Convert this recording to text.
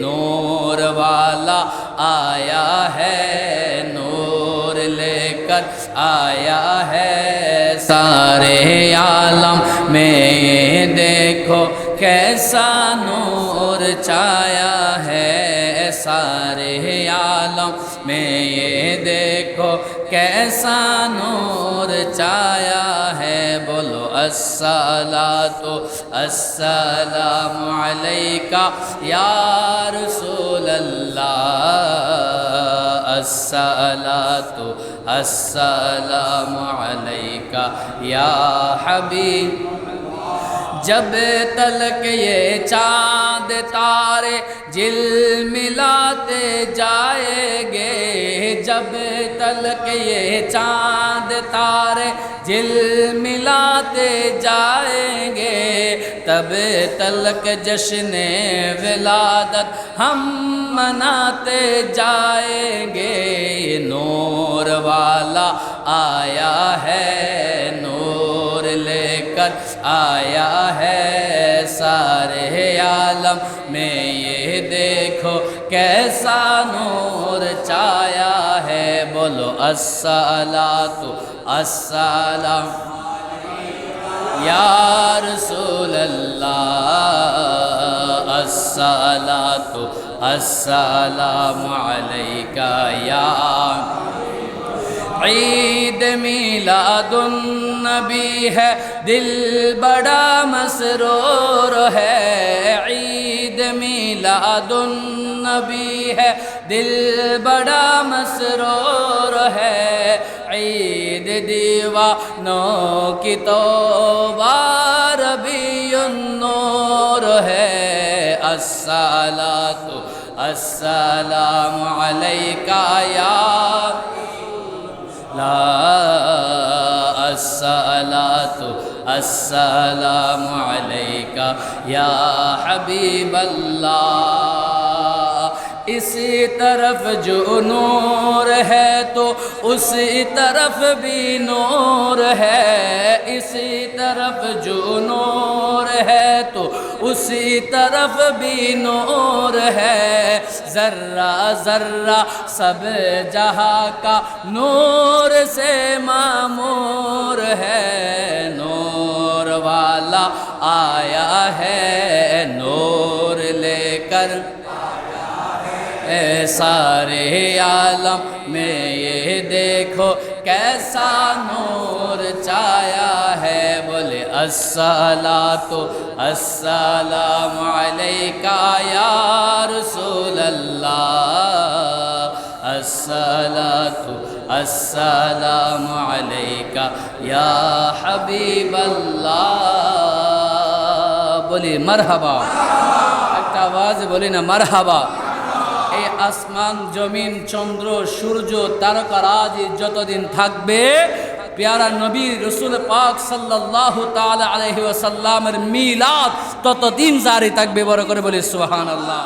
نور والا آیا ہے، نور لے کر آیا ہے۔ سارے عالم میں یہ دیکھو کیسا نور چایا ہے۔ سارے عالم میں یہ دیکھو کیسا نور چایا ہے بولو السلام السلام علیکہ یا رسول اللہ السلام السلام علیکہ یا حبیب جب تلک یہ چاند تارے جل ملاتے جائیں گے، جب تلک یہ چاند تارے جل ملاتے جائیں گے، تب تلک جشن ولادت ہم مناتے جائیں گے۔ نور والا آیا ہے، نور لے کر آیا ہے سارے عالم میں یہ دیکھو کیسا نور چایا ہے بولو السلام السلام یا رسول اللہ السلام السلام علیکہ یا عید میلاد النبی ہے، دل بڑا مسرور ہے۔ عید میلاد النبی ہے، دل بڑا مسرور ہے۔ عید دیوانوں کی تو ربی النور ہے۔ السلام السلام علیکہ یا لا الصلاة السلام عليك يا حبيب الله. اسی طرف جو نور ہے تو اسی طرف بھی نور ہے اسی طرف جو نور ہے تو اسی طرف بھی نور ہے ذرہ ذرہ سب جہاں کا نور سے معمور ہے نور والا آیا ہے نور لے کر اے سارے عالم میں یہ دیکھو کیسا نور چایا ہے بولے السلام تو السلام علیکہ یا رسول اللہ السلام السلام علیکہ یا حبیب اللہ بولے مرحبا آواز بولے نا مرحبا এই আসমান, জমিন, চন্দ্র, সূর্য তারকারাজ যতদিন থাকবে, পেয়ারা নবী রসুল পাক সাল্লাহ তালা আসাল্লামের মিলাদ ততদিন জারি থাকবে, বড় করে বলি সুবহানাল্লাহ।